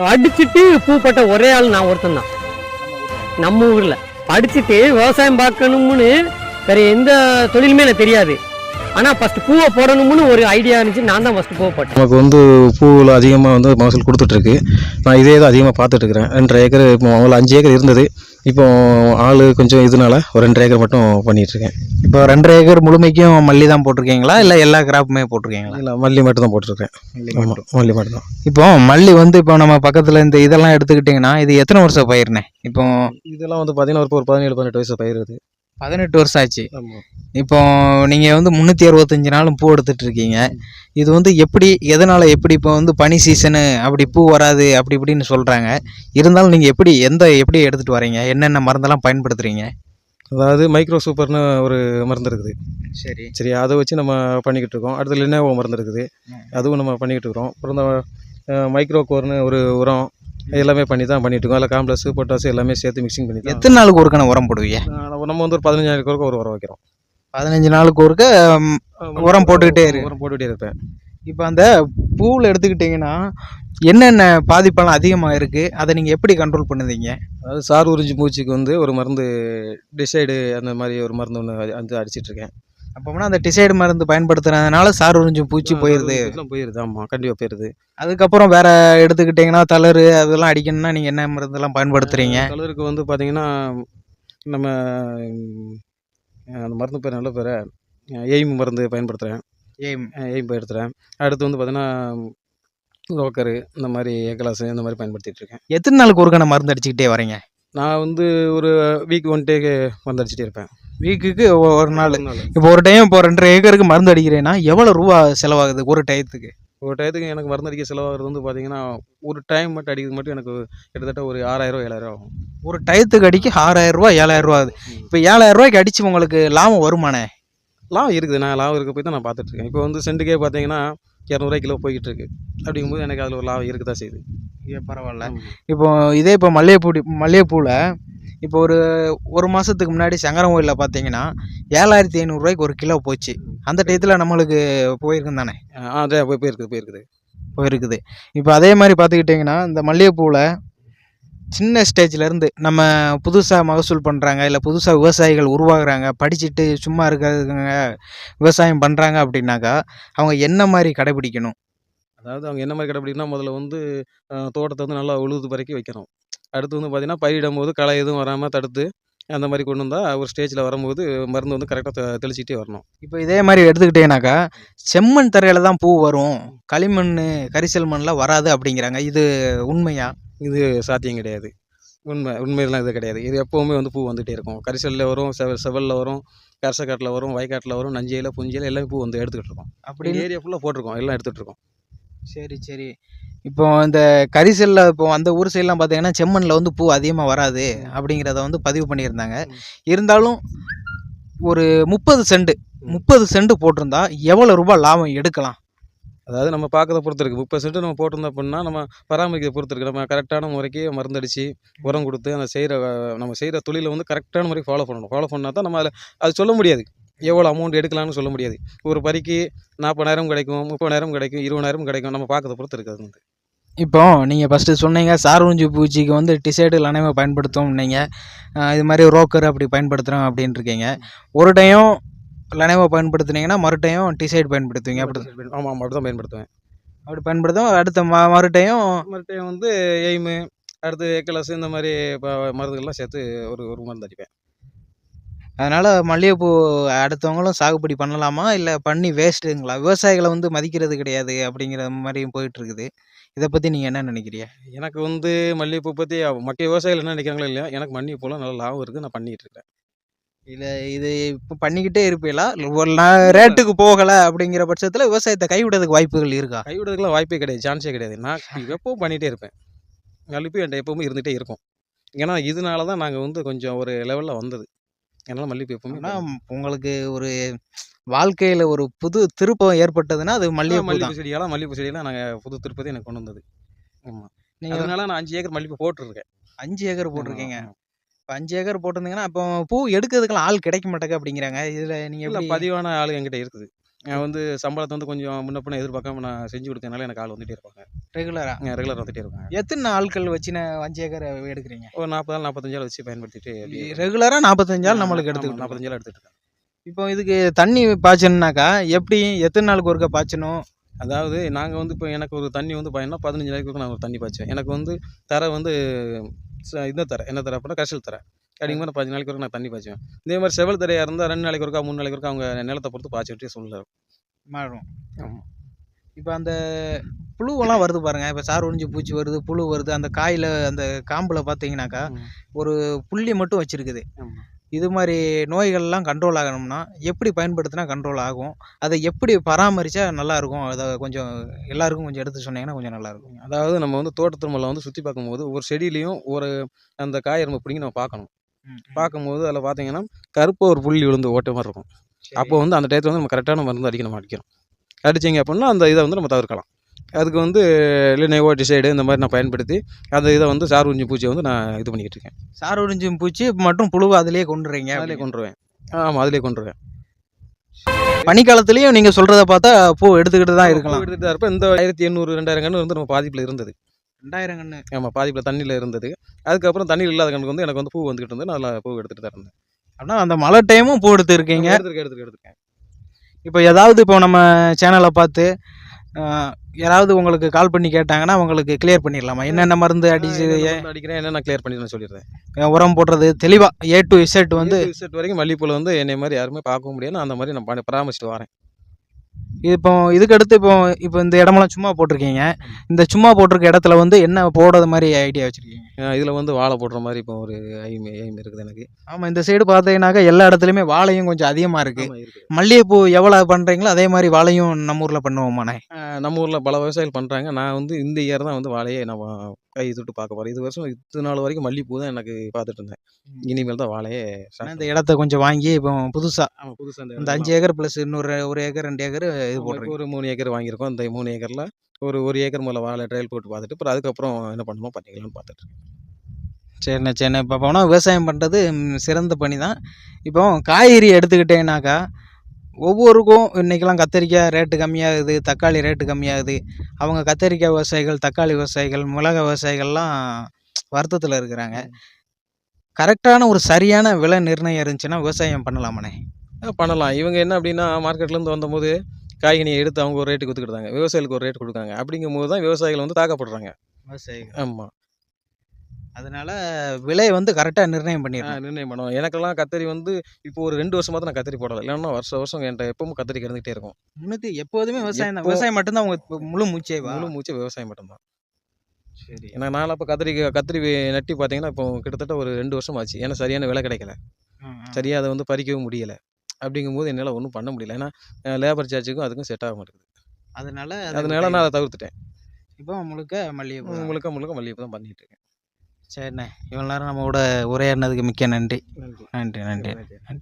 படிச்சுட்டு பூ பட்ட ஒரே ஆள் நான் ஒருத்தன் தான். நம்ம ஊரில். படிச்சுட்டு விவசாயம் பார்க்கணும்னு வேற எந்த தொழிலுமே எனக்கு தெரியாது. ஆனா ஃபர்ஸ்ட் பூவை போடணும்னு ஒரு ஐடியா இருந்துச்சு. நான் தான் ஃபர்ஸ்ட் பூவை போட்டேன். நமக்கு வந்து பூவில் அதிகமாக வந்து மகசூல் கொடுத்துட்ருக்கு. நான் இதே தான் அதிகமாக பார்த்துட்டு இருக்கிறேன். ரெண்டரை ஏக்கர் இப்போ முதல்ல அஞ்சு ஏக்கர் இருந்தது. இப்போ ஆள் கொஞ்சம் இதனால ஒரு ரெண்டரை ஏக்கர் மட்டும் பண்ணிட்டு இருக்கேன். இப்போ ரெண்டரை ஏக்கர் முழுமைக்கும் மல்லி தான் போட்டிருக்கீங்களா? இல்லை எல்லா கிராப்புமே போட்டிருக்கீங்களா? இல்லை மல்லி மட்டும் தான் போட்டிருக்கேன். ஆமாம் மல்லி மட்டும் தான். இப்போ மல்லி வந்து இப்போ நம்ம பக்கத்தில் இந்த இதெல்லாம் எடுத்துக்கிட்டிங்கன்னா இது எத்தனை வருஷம் பயிர்னே இப்போ இதெல்லாம் வந்து பார்த்தீங்கன்னா ஒரு பதினேழு பதினெட்டு வயசு பயிர் இது பதினெட்டு வருஷம் ஆச்சு. இப்போ நீங்கள் வந்து முந்நூற்றி அறுபத்தஞ்சு நாளும் பூ எடுத்துட்டு இருக்கீங்க. இது வந்து எப்படி எதனால் எப்படி இப்போ வந்து பனி சீசனு அப்படி பூ வராது அப்படி இப்படின்னு சொல்கிறாங்க இருந்தாலும் நீங்கள் எப்படி எந்த எப்படி எடுத்துகிட்டு வரீங்க? என்னென்ன மருந்தெல்லாம் பயன்படுத்துகிறீங்க அதாவது மைக்ரோ சூப்பர்னு ஒரு மருந்து இருக்குது. சரி. சரி அதை வச்சு நம்ம பண்ணிக்கிட்டு இருக்கோம். அடுத்து லினோவோ மருந்து இருக்குது. அதுவும் நம்ம பண்ணிக்கிட்டு இருக்கிறோம். அப்புறம் இந்த மைக்ரோ கோர்னு ஒரு உரம் எல்லாமே பண்ணி தான் பண்ணிட்டு இருக்கோம் அதில் காம்ப்ளஸ் பொட்டாசு எல்லாமே சேர்த்து மிக்சிங் பண்ணி தான் எத்தனை நாளுக்கு ஒருக்கான உரம் போடுவீங்க? நம்ம வந்து ஒரு பதினஞ்சாயிரம் ஒரு உரம் வைக்கிறோம். பதினஞ்சு நாளுக்கு ஒருக்க உரம் போட்டுக்கிட்டே இரு. உரம் போட்டுக்கிட்டே இருப்பேன். இப்போ அந்த பூவில் எடுத்துக்கிட்டிங்கன்னா என்னென்ன பாதிப்பெல்லாம் அதிகமாக இருக்குது அதை நீங்கள் எப்படி கண்ட்ரோல் பண்ணுவீங்க? அதாவது சார் உறிஞ்சி பூச்சிக்கு வந்து ஒரு மருந்து டிசைடு அந்த மாதிரி ஒரு மருந்து ஒன்று வந்து அடிச்சிட்டு அப்போனா அந்த டிசைடு மருந்து பயன்படுத்துறதுனால சார் உறிஞ்சும் பூச்சி இதெல்லாம் போயிருது. ஆமாம் கண்டிப்பாக போயிருது. அதுக்கப்புறம் வேற எடுத்துக்கிட்டிங்கன்னா தளரு அதெல்லாம் அடிக்கணும்னா நீங்கள் என்ன மருந்தெல்லாம் பயன்படுத்துகிறீங்க கலருக்கு வந்து பார்த்தீங்கன்னா நம்ம அந்த மருந்து பேர் நல்ல பேர்? எய்ம் மருந்து பயன்படுத்துகிறேன் ஏம் எய்ம் பயன்படுத்துகிறேன் அடுத்து வந்து பார்த்தீங்கன்னா லோக்கரு இந்த மாதிரி ஏக்கலாசு இந்த மாதிரி பயன்படுத்திட்டு இருக்கேன். எத்தனை நாளுக்கு ஒருக்கான மருந்து அடிச்சுக்கிட்டே வரீங்க? நான் வந்து ஒரு வீக் ஒன் டேக்கு மருந்து அடிச்சிட்டே இருப்பேன். வீக்குக்கு ஒரு நாள். இப்போ ஒரு டைம் இப்போ ரெண்டரை ஏக்கருக்கு மருந்து அடிக்கிறேன்னா எவ்வளோ ரூபா செலவாகுது ஒரு டயத்துக்கு? ஒரு டயத்துக்கு எனக்கு மருந்து அடிக்க செலவாகிறது வந்து பார்த்தீங்கன்னா ஒரு டைம் மட்டும் அடிக்கிறது மட்டும் எனக்கு கிட்டத்தட்ட ஒரு ஆறாயிரம் ஏழாயிரம் ஆகும். ஒரு டயத்துக்கு அடிக்க ஆறாயிரம் ரூபா ஏழாயிரம் ரூபா ஆகுது. இப்போ ஏழாயிரம் ரூபாய்க்கு அடிச்சு உங்களுக்கு லாபம் வருமானே? லாபம் இருக்குது. நான் லாபம் இருக்க போய் தான் நான் பார்த்துட்டு இருக்கேன். இப்போ வந்து சென்ட்டுக்கே பார்த்தீங்கன்னா இரநூறுவா கிலோ போய்கிட்டு இருக்கு. அப்படிங்கும்போது எனக்கு அதில் ஒரு லாபம் இருக்க தான் செய்யுது பரவாயில்ல. இப்போ இதே இப்போ மல்லிகைப்பூ மல்லிகைப்பூவில் இப்போ ஒரு ஒரு மாதத்துக்கு முன்னாடி சங்கரன் கோயிலில் பார்த்தீங்கன்னா ஏழாயிரத்தி ஐநூறுரூவாய்க்கு ஒரு கிலோ போச்சு. அந்த டயத்தில் நம்மளுக்கு போயிருக்கும் தானே? ஆ அதே போய் போயிருக்குது போயிருக்குது. போயிருக்குது. இப்போ அதே மாதிரி பார்த்துக்கிட்டிங்கன்னா இந்த மல்லிகைப்பூவில் சின்ன ஸ்டேஜ்ல இருந்து நம்ம புதுசாக மகசூல் பண்ணுறாங்க இல்லை புதுசாக விவசாயிகள் உருவாகுறாங்க படிச்சுட்டு சும்மா இருக்கிறதுங்க விவசாயம் பண்ணுறாங்க அப்படின்னாக்கா அவங்க என்ன மாதிரி கடைபிடிக்கணும்? அதாவது அவங்க என்ன மாதிரி கடைப்பிடிக்கணும் முதல்ல வந்து தோட்டத்தை வந்து நல்லா உழுது பறக்கி வைக்கணும். அடுத்து வந்து பார்த்தீங்கன்னா பயிரிடும் போது களை எதுவும் வராமல் தடுத்து அந்த மாதிரி கொண்டு வந்தால் ஒரு ஸ்டேஜில் வரும்போது மருந்து வந்து கரெக்டாக தெளிச்சிட்டே வரணும். இப்போ இதே மாதிரி எடுத்துக்கிட்டேனாக்கா செம்மண் தரையில் தான் பூ வரும். களிமண் கரிசல் மண்ணில் வராது அப்படிங்கிறாங்க. இது உண்மையா? இது சாத்தியம் கிடையாது. உண்மை உண்மையெல்லாம் இது கிடையாது. இது எப்போவுமே வந்து பூ வந்துகிட்டே இருக்கும். கரிசலில் வரும் செவ செவலில் வரும் கரசக்காட்டில் வரும் வயக்காட்டில் வரும் நஞ்சையில் புஞ்சியில் எல்லாமே பூ வந்து எடுத்துக்கிட்டு இருக்கோம். அப்படி ஏரியா ஃபுல்லாக போட்டிருக்கோம். எல்லாம் எடுத்துகிட்டு இருக்கோம். சரி சரி. இப்போ இந்த கரிசல்ல இப்போ அந்த ஊர் சைட்லாம் பார்த்தீங்கன்னா செம்மண்ணில் வந்து பூ அதிகமாக வராது அப்படிங்கிறத வந்து பதிவு பண்ணியிருந்தாங்க. இருந்தாலும் ஒரு முப்பது சென்ட் முப்பது சென்ட் போட்டிருந்தா எவ்வளோ ரூபாய் லாபம் எடுக்கலாம்? அதாவது நம்ம பார்க்கறத பொறுத்து இருக்குது முப்பது சென்ட் நம்ம போட்டிருந்தோம் அப்படின்னா நம்ம பராமரிக்கிறத பொறுத்து இருக்குது நம்ம கரெக்டான முறைக்கு மருந்தடிச்சு உரம் கொடுத்து அந்த செய்கிற நம்ம செய்கிற தொழிலை வந்து கரெக்டான முறைக்கு ஃபாலோ பண்ணணும். ஃபாலோ பண்ணால் தான் நம்ம அதில் அது சொல்ல முடியாது. எவ்வளோ அமௌண்ட் எடுக்கலாம்னு சொல்ல முடியாது. ஒரு பறிக்கு நாற்பதாயிரம் கிடைக்கும் முப்பதாயிரம் கிடைக்கும் இருபதாயிரம் கிடைக்கும் நம்ம பார்க்கறத பொறுத்து இருக்குது அது வந்து. இப்போ நீங்கள் ஃபஸ்ட்டு சொன்னீங்க சார்வஞ்சி பூச்சிக்கு வந்து டிசைடு லனைவை பயன்படுத்தும் நீங்கள் இது மாதிரி ரோக்கர் அப்படி பயன்படுத்துகிறோம் அப்படின்னு இருக்கீங்க. ஒரு டைம் லனைவை பயன்படுத்துனீங்கன்னா மறு டைம் டிசைடு பயன்படுத்துவீங்க. அப்படி ஆமாம் மட்டும் தான் பயன்படுத்துவேன். அப்படி பயன்படுத்தும். அடுத்த ம மறு டைம் வந்து எய்மு அடுத்து ஏக்கலஸ் இந்த மாதிரி இப்போ மருந்துகள்லாம் சேர்த்து ஒரு ஒரு மருந்து அடிப்பேன். அதனால் மல்லிகைப்பூ அடுத்தவங்களும் சாகுபடி பண்ணலாமா? இல்லை பண்ணி வேஸ்ட்டுங்களா விவசாயிகளை வந்து மதிக்கிறது கிடையாது அப்படிங்கிற மாதிரியும் போயிட்டு இருக்குது இதை பற்றி நீங்கள் என்ன நினைக்கிறீங்க? எனக்கு வந்து மல்லிகைப்பூ பற்றி மற்ற விவசாயிகள் என்ன நினைக்கிறாங்களோ இல்லையா எனக்கு மல்லிகைப்பூலாம் நல்லா லாபம் இருக்குது நான் பண்ணிகிட்டு இருக்கேன். இல்லை இது இப்போ பண்ணிக்கிட்டே இருப்பீங்களா? ஒரு நான் ரேட்டுக்கு போகலை அப்படிங்கிற பட்சத்தில் விவசாயத்தை கைவிடுறதுக்கு வாய்ப்புகள் இருக்கா? கைவிடுறதுக்குலாம் வாய்ப்பே கிடையாது. சான்ஸே கிடையாது. நான் எப்பவும் பண்ணிகிட்டே இருப்பேன். மல்லிகைப்பூ என்கிட்ட எப்பவுமே இருந்துகிட்டே இருக்கும். ஏன்னா இதனால தான் நாங்கள் வந்து கொஞ்சம் ஒரு லெவலில் வந்தது. அதனால் மல்லிகைப்பூ எப்பவுமே ஆனால் உங்களுக்கு ஒரு வாழ்க்கையில் ஒரு புது திருப்பம் ஏற்பட்டதுன்னா அது மல்லிகைப்பூ தான். மல்லிகைப்பூ செடியெல்லாம் மல்லிகைப்பூ செடியெல்லாம் நாங்கள் புது திருப்பதி எனக்கு கொண்டு வந்தது. ஆமாம் நீங்கள் அதனால நான் அஞ்சு ஏக்கர் மல்லிகைப்பூ போட்டிருக்கேன். அஞ்சு ஏக்கர் போட்டிருக்கீங்க. இப்போ அஞ்சு ஏக்கர் போட்டிருந்தீங்கன்னா அப்போ பூ எடுக்கிறதுக்கெல்லாம் ஆள் கிடைக்க மாட்டேங்க அப்படிங்கிறாங்க. இதில் நீங்கள் பதிவான ஆளு என்கிட்ட இருக்குது. வந்து சம்பளத்தை வந்து கொஞ்சம் முன்ன பின்ன எதிர்பார்க்காம நான் செஞ்சு கொடுக்கறனால எனக்கு ஆள் வந்துட்டே இருப்பாங்க. ரெகுலராக ரெகுலர் வந்துட்டே இருப்பாங்க. எத்தனை ஆட்கள் வச்சு நான் அஞ்சு ஏக்கர் எடுக்கிறீங்க? ஒரு நாற்பது நாள் நாற்பத்தஞ்சு நாள் வச்சு பயன்படுத்திட்டு ரெகுலராக நாற்பத்தஞ்சு ஆள் நம்மளுக்கு எடுத்துக்கிட்டு நாற்பத்தஞ்சு நாள் இப்போ இதுக்கு தண்ணி பாய்ச்சணுனாக்கா எப்படி எத்தனை நாளுக்கு ஒருக்கா பாய்ச்சணும்? அதாவது நாங்கள் வந்து இப்போ எனக்கு ஒரு தண்ணி வந்து பயன்னா பதினஞ்சு நாளைக்கு நான் ஒரு தண்ணி பாய்ச்சுவேன். எனக்கு வந்து தர வந்து இந்த தர என்ன தர அப்படின்னா கரிசல் தர. அப்படிங்கிற மாதிரி பதினஞ்சு நாளைக்கு ஒருக்கா நான் தண்ணி பாய்ச்சுவேன். இதே மாதிரி செவல் தரையாக இருந்தால் ரெண்டு நாளைக்கு ஒருக்கா மூணு நாளைக்கு ஒருக்கா அவங்க நிலத்தை பொறுத்து பாய்ச்சிட்டு சொல்லலாம் மாறும். ஆமாம் இப்போ அந்த புழுவெல்லாம் வருது பாருங்க. இப்போ சார் ஒழிஞ்சு பூச்சி வருது புழு வருது. அந்த காயில் அந்த காம்பில் பார்த்தீங்கன்னாக்கா. ஒரு புள்ளி மட்டும் வச்சிருக்குது. இது மாதிரி நோய்கள்லாம் கண்ட்ரோல் ஆகணும்னா எப்படி பயன்படுத்தினா கண்ட்ரோல் ஆகும்? அதை எப்படி பராமரித்தா நல்லாயிருக்கும் அதை கொஞ்சம் எல்லாருக்கும் கொஞ்சம் எடுத்து சொன்னீங்கன்னா கொஞ்சம் நல்லாயிருக்கும் அதாவது நம்ம வந்து தோட்டத்திருமலை வந்து சுற்றி பார்க்கும்போது ஒரு செடியிலையும் ஒரு அந்த காய் எறும்பு பிடிங்கி நம்ம பார்க்கணும். பார்க்கும்போது அதில் பார்த்தீங்கன்னா கருப்பு ஒரு புள்ளி விழுந்து ஓட்ட மாதிரி இருக்கும். அப்போ வந்து அந்த டயத்தில் வந்து நம்ம கரெக்டான மருந்து அடிக்க நம்ம அடிக்கணும் அடிச்சிங்க அப்படின்னா அந்த இதை வந்து நம்ம தவிர்க்கலாம். அதுக்கு வந்து லினோவோட்டிசைடு இந்த மாதிரி நான் பயன்படுத்தி அந்த இதை வந்து சார் உஞ்சி பூச்சியை வந்து நான் இது பண்ணிக்கிட்டு இருக்கேன். சார் ஒழிஞ்சும் பூச்சி மற்றும் புழுவை அதிலேயே கொண்டுறீங்க அதிலே கொண்டுருவேன் ஆமாம் அதிலே கொண்டுருவேன் பனிக்காலத்துலேயும் நீங்கள் சொல்கிறத பார்த்தா பூ எடுத்துக்கிட்டு தான் இருக்கலாம். எடுத்துகிட்டு தான் இருப்பேன். இந்த ஆயிரத்தி எண்ணூறு ரெண்டாயிரம் கன்று வந்து நம்ம பாதிப்பில் இருந்தது. ரெண்டாயிரம் கண்ணு ஆமாம் பாதிப்பில் தண்ணியில் இருந்தது. அதுக்கப்புறம் தண்ணியில் இல்லாத கணக்கு வந்து எனக்கு வந்து பூ வந்துக்கிட்டு இருந்தது. நான் அதில் பூ எடுத்துகிட்டு தான் இருந்தேன். அப்படின்னா அந்த மழை டைமும் பூ எடுத்துருக்கீங்க. எடுத்துருக்கேன் எடுத்துருக்கேன் எடுத்துருக்கேன். இப்போ ஏதாவது இப்போ நம்ம சேனலை பார்த்து யாராவது உங்களுக்கு கால் பண்ணி கேட்டாங்கன்னா உங்களுக்கு கிளியர் பண்ணிடலாமா? என்னென்ன மருந்து அடிச்சு அடிக்கிறேன் என்னென்ன கிளியர் பண்ணி நான் சொல்லிடுறேன் உரம் போடுறது தெளிவாக ஏ டு இசட் வந்து செட் வரைக்கும் மல்லிகைப்பூவில் வந்து என்னை மாதிரி யாருமே பார்க்கவும் முடியாது. நான் அந்த மாதிரி நான் பராமரிச்சுட்டு வரேன். இப்போ இதுக்கு அடுத்து இப்போ இப்போ இந்த இடமெல்லாம் சும்மா போட்டிருக்கீங்க. இந்த சும்மா போட்டிருக்க இடத்துல வந்து என்ன போடுறது மாதிரி ஐடியா வச்சுருக்கீங்க? இதில் வந்து வாழை போடுற மாதிரி இப்போ ஒரு ஐம் எய்ம் இருக்குது எனக்கு. ஆமாம் இந்த சைடு பார்த்தீங்கன்னாக்கா எல்லா இடத்துலையுமே வாழையும் கொஞ்சம் அதிகமாக இருக்குது. மல்லிகைப்பூ எவ்வளோ பண்ணுறீங்களோ அதே மாதிரி வாழையும் நம்ம ஊரில் பண்ணுவோமாண்ணே. நம்ம ஊரில் பல விவசாயிகள் பண்ணுறாங்க நான் வந்து இந்த இயர் தான் வந்து வாழையை நான் கை தொட்டு பார்க்க போகிறேன் இது வருஷம் இத்தனை நாள் வரைக்கும் மல்லிகைப்பூ தான் எனக்கு பார்த்துட்டு இருந்தேன் இனிமேல் தான் வாழையே இந்த இடத்த கொஞ்சம் வாங்கி இப்போ புதுசாக ஆமாம் புதுசாக இந்த அஞ்சு ஏக்கர் ப்ளஸ் இன்னொரு ஒரு ஏக்கர் ரெண்டு ஏக்கர் இது போடுறீங்க ஒரு மூணு ஏக்கர் வாங்கியிருக்கோம். இந்த மூணு ஏக்கரில் ஒரு ஒரு ஏக்கர் முதல்ல வாழை ட்ரையல் போட்டு பார்த்துட்டு அப்புறம் அதுக்கப்புறம் என்ன பண்ணணுமோ பண்ணிக்கலாம்னு பார்த்துட்டு இருக்கேன். சரிண்ணே சரிண்ணே இப்போ போனால் விவசாயம் பண்ணுறது சிறந்த பணி தான் இப்போ காய்கறி எடுத்துக்கிட்டேனாக்கா ஒவ்வொருக்கும் இன்றைக்கெல்லாம் கத்திரிக்காய் ரேட்டு கம்மியாகுது தக்காளி ரேட்டு கம்மியாகுது. அவங்க கத்திரிக்காய் விவசாயிகள் தக்காளி விவசாயிகள் மிளகாய் விவசாயிகள்லாம் வருத்தத்தில் இருக்கிறாங்க. கரெக்டான ஒரு சரியான விலை நிர்ணயம் இருந்துச்சுன்னா விவசாயம் பண்ணலாமாண்ணே? பண்ணலாம். இவங்க என்ன அப்படின்னா மார்க்கெட்லேருந்து வந்தபோது காய்கனியை எடுத்து அவங்க ஒரு ரேட்டுக்கு கொடுத்துக்கிட்டாங்க. விவசாயிகளுக்கு ஒரு ரேட் கொடுக்காங்க அப்படிங்கும் போது தான் விவசாயிகள் வந்து தாக்கப்படுறாங்க. விவசாயிகள். ஆமாம் அதனால விலை வந்து கரெக்டாக நிர்ணயம் பண்ணிடலாம் நிர்ணயம் பண்ணுவோம் எனக்கெல்லாம் கத்திரி வந்து இப்போ ஒரு ரெண்டு வருஷமா தான் நான் கத்திரி போடலை. இல்லைன்னா வருஷம் வருஷம் என்கிட்ட எப்பவும் கத்திரி இருந்துகிட்டே இருக்கும். முன்னூற்றி எப்போதுமே விவசாயம் தான். விவசாயம் மட்டும்தான் அவங்க முழு மூச்சேவா முழு மூச்சு விவசாயம் மட்டும்தான். சரி. ஏன்னா நான் இப்போ கத்திரி கத்திரி நட்டி பார்த்தீங்கன்னா இப்போ கிட்டத்தட்ட ஒரு ரெண்டு வருஷம் ஆச்சு ஏன்னா சரியான விலை கிடைக்கல. சரியாக அதை வந்து பறிக்கவும் முடியலை. அப்படிங்கும்போது என்னால் ஒன்றும் பண்ண முடியல. ஏன்னா லேபர் சார்ஜுக்கும் அதுக்கும் செட் ஆக மாட்டேங்குது அதனால அதனால நான் அதை தவிர்த்துட்டேன். இப்போ முழுக்க மல்லிகைப்பூ. முழுக்க முழுக்க மல்லிகைப்பூ தான் பண்ணிட்டு இருக்கேன். சரிண்ணே. இவ்வளோ நேரம் நம்ம கூட உரையாடினதுக்கு மிக்க நன்றி. நன்றி நன்றி. நன்றி.